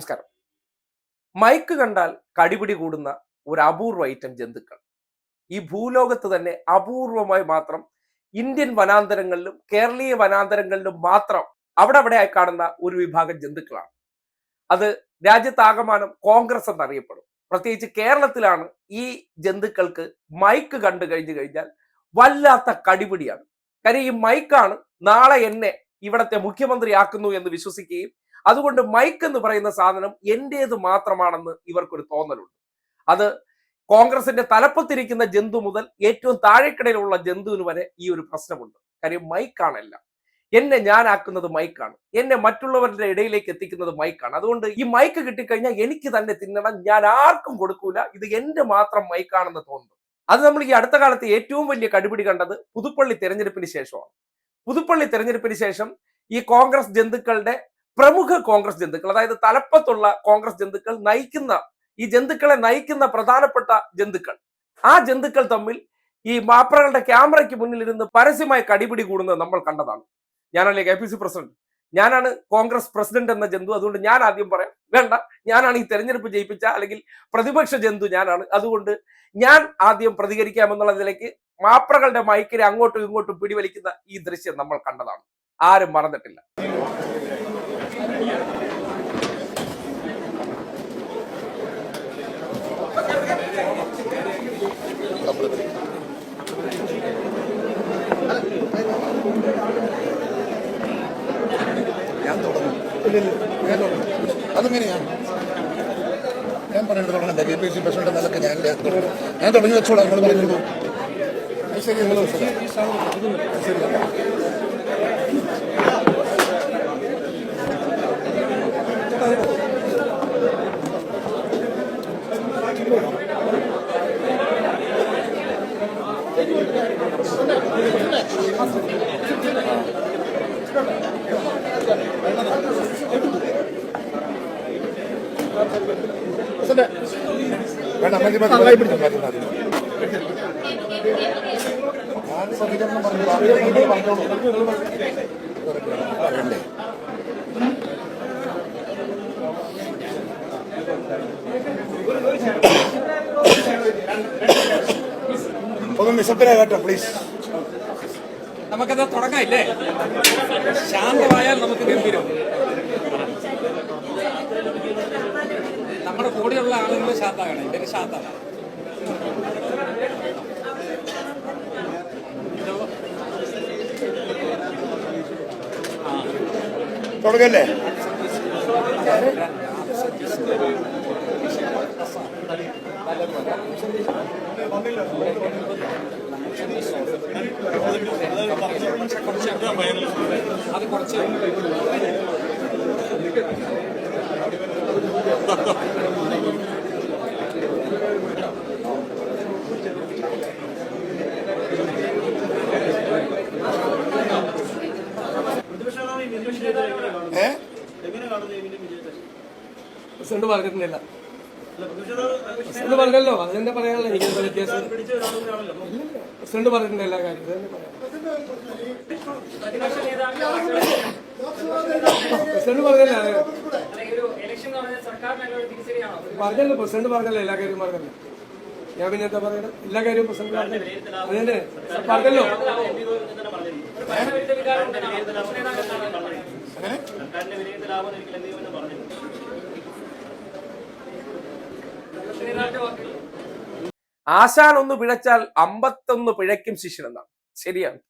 നമസ്കാരം. മൈക്ക് കണ്ടാൽ കടിപിടി കൂടുന്ന ഒരു അപൂർവ ഐറ്റം ജന്തുക്കൾ. ഈ ഭൂലോകത്ത് തന്നെ അപൂർവമായി മാത്രം ഇന്ത്യൻ വനാന്തരങ്ങളിലും കേരളീയ വനാന്തരങ്ങളിലും മാത്രം അവിടെ അവിടെ കാണുന്ന ഒരു വിഭാഗം ജന്തുക്കളാണ്. അത് രാജ്യത്താകമാനം കോൺഗ്രസ് എന്നറിയപ്പെടും. പ്രത്യേകിച്ച് കേരളത്തിലാണ് ഈ ജന്തുക്കൾക്ക് മൈക്ക് കണ്ടു കഴിഞ്ഞു കഴിഞ്ഞാൽ വല്ലാത്ത കടിപിടിയാണ്. കാര്യം ഈ മൈക്കാണ് നാളെ എന്നെ ഇവിടത്തെ മുഖ്യമന്ത്രിയാക്കുന്നു എന്ന് വിശ്വസിക്കുകയും അതുകൊണ്ട് മൈക്ക് എന്ന് പറയുന്ന സാധനം എന്റേത് മാത്രമാണെന്ന് ഇവർക്കൊരു തോന്നലുണ്ട്. അത് കോൺഗ്രസിന്റെ തലപ്പത്തിരിക്കുന്ന ജന്തു മുതൽ ഏറ്റവും താഴെക്കിടയിലുള്ള ജന്തുവിന് വരെ ഈ ഒരു പ്രശ്നമുണ്ട്. കാര്യം മൈക്കാണല്ല എന്നെ ഞാനാക്കുന്നത് മൈക്കാണ്. എന്നെ മറ്റുള്ളവരുടെ ഇടയിലേക്ക് എത്തിക്കുന്നത് മൈക്കാണ്. അതുകൊണ്ട് ഈ മൈക്ക് കിട്ടിക്കഴിഞ്ഞാൽ എനിക്ക് തന്നെ തിന്നണം. ഞാൻ ആർക്കും കൊടുക്കൂല. ഇത് എന്റെ മാത്രം മൈക്കാണെന്ന് തോന്നുന്നു. അത് നമ്മൾ ഈ അടുത്ത കാലത്ത് ഏറ്റവും വലിയ കടുപിടി കണ്ടത് പുതുപ്പള്ളി തെരഞ്ഞെടുപ്പിന് ശേഷമാണ്. പുതുപ്പള്ളി തെരഞ്ഞെടുപ്പിന് ശേഷം ഈ കോൺഗ്രസ് ജന്തുക്കളുടെ പ്രമുഖ കോൺഗ്രസ് ജന്തുക്കൾ അതായത് തലപ്പത്തുള്ള കോൺഗ്രസ് ജന്തുക്കൾ നയിക്കുന്ന ഈ ജന്തുക്കളെ നയിക്കുന്ന പ്രധാനപ്പെട്ട ജന്തുക്കൾ. ആ ജന്തുക്കൾ തമ്മിൽ ഈ മാപ്രകളുടെ ക്യാമറയ്ക്ക് മുന്നിൽ ഇരുന്ന് പരസ്യമായി കടിപിടി കൂടുന്നത് നമ്മൾ കണ്ടതാണ്. ഞാനല്ലേ കെ പി സി പ്രസിഡന്റ്. ഞാനാണ് കോൺഗ്രസ് പ്രസിഡന്റ് എന്ന ജന്തു. അതുകൊണ്ട് ഞാൻ ആദ്യം പറയാം വേണ്ട ഞാനാണ് ഈ തെരഞ്ഞെടുപ്പ് ജയിപ്പിച്ച അല്ലെങ്കിൽ പ്രതിപക്ഷ ജന്തു ഞാനാണ്. അതുകൊണ്ട് ഞാൻ ആദ്യം പ്രതികരിക്കാമെന്നുള്ളതിലേക്ക് മാപ്രകളുടെ മൈക്കിനെ അങ്ങോട്ടും ഇങ്ങോട്ടും പിടിവലിക്കുന്ന ഈ ദൃശ്യം നമ്മൾ കണ്ടതാണ്. ആരും മറന്നിട്ടില്ല ഞാൻ തുടങ്ങും ഞാൻ തുടങ്ങും അതെങ്ങനെയാണ് ഞാൻ പറയുന്നത് തുടങ്ങണ്ട കെ പി സി പ്രസിഡന്റ് നിലയ്ക്ക് ഞാൻ ഞാൻ തുടങ്ങി. വെച്ചോളാം നിങ്ങൾ പറഞ്ഞോളൂ ശരി നിങ്ങൾ ശരി. വേണ്ട മതി മതി മതി മതി ഞാൻ പ്രതികരണം പറഞ്ഞു പറഞ്ഞോളൂ പറയണ്ടേ ഒന്ന് നിശബ്ദരായ കേട്ടോ പ്ലീസ് നമുക്കത് തുടങ്ങാം ഇല്ലേ? ശാന്തമായാൽ നമുക്ക് ഗംഭീരം നമ്മുടെ കൂടെയുള്ള ആളുകൾ ശാന്താകണം ഇവർ ശാന്താണ് തുടങ്ങല്ലേ? അത് കുറച്ച് ഏ പ്രസിഡന്റ് പറഞ്ഞിട്ടില്ല പ്രസിഡന്റ് പറഞ്ഞല്ലോ അത് തന്നെ പറയാനല്ലോ എനിക്ക് വ്യത്യാസം. പ്രസിഡന്റ് പറഞ്ഞിട്ടുണ്ട് എല്ലാ കാര്യം പ്രസിഡന്റ് പറഞ്ഞല്ലേ പ്രസിഡന്റ് പറഞ്ഞല്ലോ എല്ലാ കാര്യവും പറഞ്ഞല്ലോ. ഞാൻ പിന്നെ എന്താ പറയണം? എല്ലാ കാര്യവും പ്രസിഡന്റ് അതെന്നെ പറഞ്ഞല്ലോ. ആശാൻ ഒന്ന് പിഴച്ചാൽ അമ്പത്തൊന്ന് പിഴയ്ക്കും ശിഷ്യൻ എന്നാണ്. ശരിയാണ്.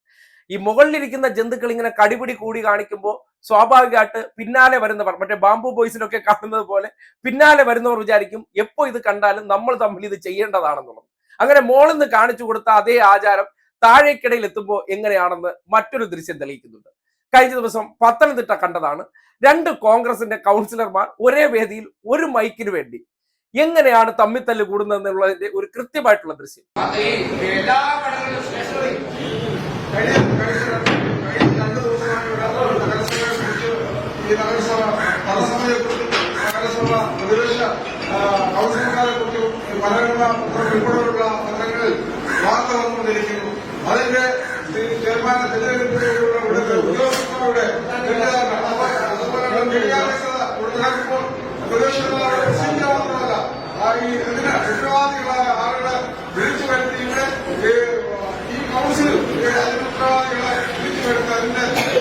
ഈ മുകളിലിരിക്കുന്ന ജന്തുക്കൾ ഇങ്ങനെ കടിപിടി കൂടി കാണിക്കുമ്പോൾ സ്വാഭാവികമായിട്ട് പിന്നാലെ വരുന്നവർ മറ്റേ ബാംബു ബോയ്സിലൊക്കെ കാണുന്നത് പോലെ പിന്നാലെ വരുന്നവർ വിചാരിക്കും എപ്പോ ഇത് കണ്ടാലും നമ്മൾ തമ്മിൽ ഇത് ചെയ്യേണ്ടതാണെന്നുള്ളത്. അങ്ങനെ മോളിൽ നിന്ന് കാണിച്ചു കൊടുത്ത അതേ ആചാരം താഴേക്കിടയിൽ എത്തുമ്പോൾ എങ്ങനെയാണെന്ന് മറ്റൊരു ദൃശ്യം തെളിയിക്കുന്നുണ്ട്. കഴിഞ്ഞ ദിവസം പത്തനംതിട്ട കണ്ടതാണ്. രണ്ട് കോൺഗ്രസിന്റെ കൗൺസിലർമാർ ഒരേ വേദിയിൽ ഒരു മൈക്കിന് വേണ്ടി എങ്ങനെയാണ് തമ്മിത്തല്ല് കൂടുന്നത് ഒരു കൃത്യമായിട്ടുള്ള ദൃശ്യം. പ്രതിപക്ഷ ഉൾപ്പെടെയുള്ള പത്രങ്ങളിൽ വാർത്ത വന്നുകൊണ്ടിരിക്കുന്നു അതിന്റെ ചെയർമാനെ തെരഞ്ഞെടുപ്പിലുള്ള ഇവിടുത്തെ ഉദ്യോഗസ്ഥരുടെ അതുപോലെ തെറ്റിദ്ധാരണ ആ ഈ ഇതിന് ഉത്തരവാദികളായ ആളുകളെ വിളിച്ചു വരുത്തി ഇവിടെ ഈ, ഈ കൗൺസിൽ ഈ അതിന് ഉത്തരവാദികളെ വിളിച്ചു വരുത്തി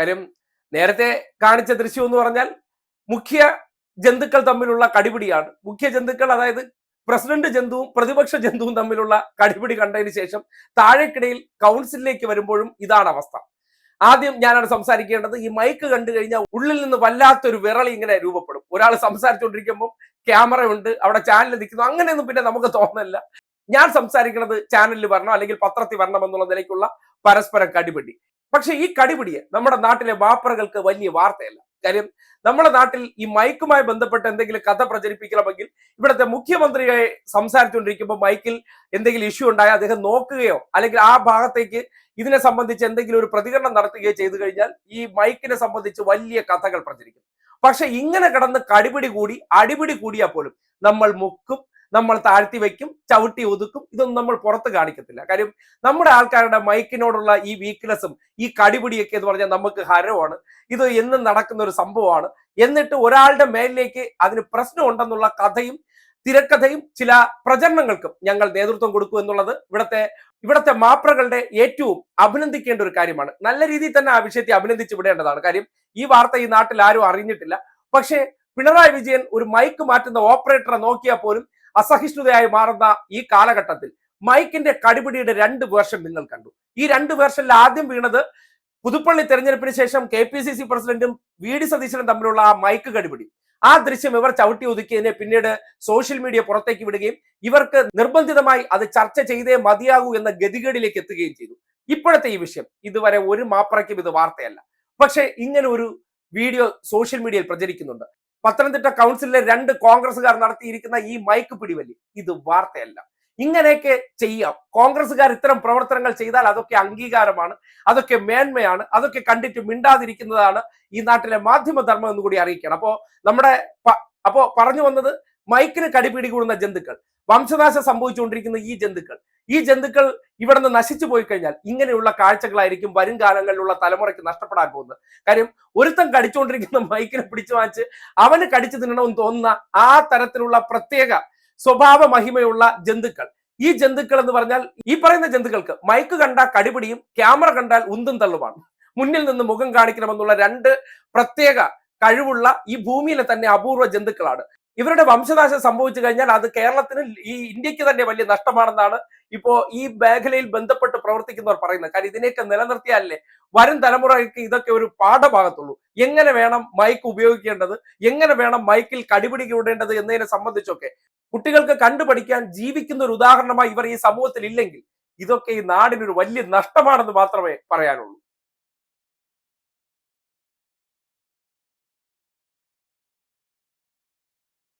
കാര്യം നേരത്തെ കാണിച്ച ദൃശ്യം എന്ന് പറഞ്ഞാൽ മുഖ്യ ജന്തുക്കൾ തമ്മിലുള്ള കടിപിടിയാണ്. മുഖ്യ ജന്തുക്കൾ അതായത് പ്രസിഡന്റ് ജന്തുവും പ്രതിപക്ഷ ജന്തുവും തമ്മിലുള്ള കടിപിടി കണ്ടതിന് ശേഷം താഴേക്കിടയിൽ കൗൺസിലിലേക്ക് വരുമ്പോഴും ഇതാണ് അവസ്ഥ. ആദ്യം ഞാനാണ് സംസാരിക്കേണ്ടത്. ഈ മൈക്ക് കണ്ടു കഴിഞ്ഞാൽ ഉള്ളിൽ നിന്ന് വല്ലാത്തൊരു വിറളി ഇങ്ങനെ രൂപപ്പെടും. ഒരാൾ സംസാരിച്ചുകൊണ്ടിരിക്കുമ്പോൾ ക്യാമറ ഉണ്ട് അവിടെ ചാനൽ നിൽക്കുന്നു. അങ്ങനെയൊന്നും പിന്നെ നമുക്ക് തോന്നില്ല. ഞാൻ സംസാരിക്കുന്നത് ചാനലിൽ വരണം അല്ലെങ്കിൽ പത്രത്തിൽ വരണം എന്നുള്ള നിലയ്ക്കുള്ള പരസ്പരം കടിപിടി. പക്ഷെ ഈ കടിപിടിയെ നമ്മുടെ നാട്ടിലെ വാപ്പറകൾക്ക് വലിയ വാർത്തയല്ല. കാര്യം നമ്മുടെ നാട്ടിൽ ഈ മൈക്കുമായി ബന്ധപ്പെട്ട് എന്തെങ്കിലും കഥ പ്രചരിപ്പിക്കണമെങ്കിൽ ഇവിടുത്തെ മുഖ്യമന്ത്രിയെ സംസാരിച്ചുകൊണ്ടിരിക്കുമ്പോൾ മൈക്കിൽ എന്തെങ്കിലും ഇഷ്യൂ ഉണ്ടായാൽ അദ്ദേഹം നോക്കുകയോ അല്ലെങ്കിൽ ആ ഭാഗത്തേക്ക് ഇതിനെ സംബന്ധിച്ച് എന്തെങ്കിലും ഒരു പ്രതികരണം നടത്തുകയോ ചെയ്തു കഴിഞ്ഞാൽ ഈ മൈക്കിനെ സംബന്ധിച്ച് വലിയ കഥകൾ പ്രചരിക്കും. പക്ഷെ ഇങ്ങനെ കിടന്ന് കടിപിടി കൂടി അടിപിടി കൂടിയാൽ പോലും നമ്മൾ മുക്കും നമ്മൾ താഴ്ത്തി വയ്ക്കും ചവിട്ടി ഒതുക്കും. ഇതൊന്നും നമ്മൾ പുറത്ത് കാണിക്കത്തില്ല. കാര്യം നമ്മുടെ ആൾക്കാരുടെ മൈക്കിനോടുള്ള ഈ വീക്ക്നെസ്സും ഈ കടിപിടിയൊക്കെ എന്ന് പറഞ്ഞാൽ നമുക്ക് ഹരമാണ്. ഇത് എന്നും നടക്കുന്ന ഒരു സംഭവമാണ്. എന്നിട്ട് ഒരാളുടെ മേലിലേക്ക് അതിന് പ്രശ്നം ഉണ്ടെന്നുള്ള കഥയും തിരക്കഥയും ചില പ്രചരണങ്ങൾക്കും ഞങ്ങൾ നേതൃത്വം കൊടുക്കും എന്നുള്ളത് ഇവിടുത്തെ ഇവിടുത്തെ മാപ്രകളുടെ ഏറ്റവും അഭിനന്ദിക്കേണ്ട ഒരു കാര്യമാണ്. നല്ല രീതിയിൽ തന്നെ ആ വിഷയത്തെ അഭിനന്ദിച്ച് വിടേണ്ടതാണ്. കാര്യം ഈ വാർത്ത ഈ നാട്ടിൽ ആരും അറിഞ്ഞിട്ടില്ല. പക്ഷേ പിണറായി വിജയൻ ഒരു മൈക്ക് മാറ്റുന്ന ഓപ്പറേറ്ററെ നോക്കിയാൽ പോലും അസഹിഷ്ണുതയായി മാറുന്ന ഈ കാലഘട്ടത്തിൽ മൈക്കിന്റെ കടിപിടിയുടെ രണ്ട് വേർഷൻ നിങ്ങൾ കണ്ടു. ഈ രണ്ട് വേർഷനിൽ ആദ്യം വീണത് പുതുപ്പള്ളി തെരഞ്ഞെടുപ്പിന് ശേഷം കെ പി സി സി പ്രസിഡന്റും വി ഡി സതീശനും തമ്മിലുള്ള ആ മൈക്ക് കടിപിടി. ആ ദൃശ്യം ഇവർ ചവിട്ടി ഒതുക്കിയതിനെ പിന്നീട് സോഷ്യൽ മീഡിയ പുറത്തേക്ക് വിടുകയും ഇവർക്ക് നിർബന്ധിതമായി അത് ചർച്ച ചെയ്തേ മതിയാകൂ എന്ന ഗതികേടിലേക്ക് എത്തുകയും ചെയ്തു. ഇപ്പോഴത്തെ ഈ വിഷയം ഇതുവരെ ഒരു മാപ്പറയ്ക്കും ഇത് വാർത്തയല്ല. പക്ഷേ ഇങ്ങനെ ഒരു വീഡിയോ സോഷ്യൽ മീഡിയയിൽ പ്രചരിക്കുന്നുണ്ട്. പത്തനംതിട്ട കൗൺസിലിലെ രണ്ട് കോൺഗ്രസുകാർ നടത്തിയിരിക്കുന്ന ഈ മൈക്ക് പിടിവലി ഇത് വാർത്തയല്ല. ഇങ്ങനെയൊക്കെ ചെയ്യാം. കോൺഗ്രസുകാർ ഇത്തരം പ്രവർത്തനങ്ങൾ ചെയ്താൽ അതൊക്കെ അംഗീകാരമാണ് അതൊക്കെ മേന്മയാണ് അതൊക്കെ കണ്ടിട്ട് മിണ്ടാതിരിക്കുന്നതാണ് ഈ നാട്ടിലെ മാധ്യമധർമ്മം എന്ന് കൂടി അറിയിക്കണം അപ്പോ നമ്മുടെ അപ്പോൾ അപ്പോ പറഞ്ഞു വന്നത് മൈക്കിന് കടിപിടികൂടുന്ന ജന്തുക്കൾ. വംശനാശം സംഭവിച്ചുകൊണ്ടിരിക്കുന്ന ഈ ജന്തുക്കൾ. ഈ ജന്തുക്കൾ ഇവിടെ നിന്ന് നശിച്ചു പോയി കഴിഞ്ഞാൽ ഇങ്ങനെയുള്ള കാഴ്ചകളായിരിക്കും വരും കാലങ്ങളിലുള്ള തലമുറയ്ക്ക് നഷ്ടപ്പെടാൻ പോകുന്നത്. കാര്യം ഒരുത്തൻ കടിച്ചുകൊണ്ടിരിക്കുന്ന മൈക്കിനെ പിടിച്ചു വാങ്ങിച്ച് അവന് കടിച്ചു തിന്നണമെന്ന് തോന്നുന്ന ആ തരത്തിലുള്ള പ്രത്യേക സ്വഭാവ മഹിമയുള്ള ജന്തുക്കൾ. ഈ ജന്തുക്കൾ എന്ന് പറഞ്ഞാൽ ഈ പറയുന്ന ജന്തുക്കൾക്ക് മൈക്ക് കണ്ടാൽ കടിപിടിയും ക്യാമറ കണ്ടാൽ ഉന്തും തള്ളുമാണ്. മുന്നിൽ നിന്ന് മുഖം കാണിക്കണമെന്നുള്ള രണ്ട് പ്രത്യേക കഴിവുള്ള ഈ ഭൂമിയിലെ തന്നെ അപൂർവ ജന്തുക്കളാണ്. ഇവരുടെ വംശനാശം സംഭവിച്ചു കഴിഞ്ഞാൽ അത് കേരളത്തിന് ഈ ഇന്ത്യയ്ക്ക് തന്നെ വലിയ നഷ്ടമാണെന്നാണ് ഇപ്പോ ഈ മേഖലയിൽ ബന്ധപ്പെട്ട് പ്രവർത്തിക്കുന്നവർ പറയുന്നത്. കാരണം ഇതിനെയൊക്കെ നിലനിർത്തിയാലേ വരും തലമുറയ്ക്ക് ഇതൊക്കെ ഒരു പാഠഭാഗത്തുള്ളൂ എങ്ങനെ വേണം മൈക്ക് ഉപയോഗിക്കേണ്ടത്? എങ്ങനെ വേണം മൈക്കിൽ കടിപിടി കൂടേണ്ടത് എന്നതിനെ സംബന്ധിച്ചൊക്കെ കുട്ടികൾക്ക് കണ്ടുപഠിക്കാൻ ജീവിക്കുന്ന ഒരു ഉദാഹരണമായി ഇവർ ഈ സമൂഹത്തിൽ ഇല്ലെങ്കിൽ ഇതൊക്കെ ഈ നാടിനൊരു വലിയ നഷ്ടമാണെന്ന് മാത്രമേ പറയാനുള്ളൂ.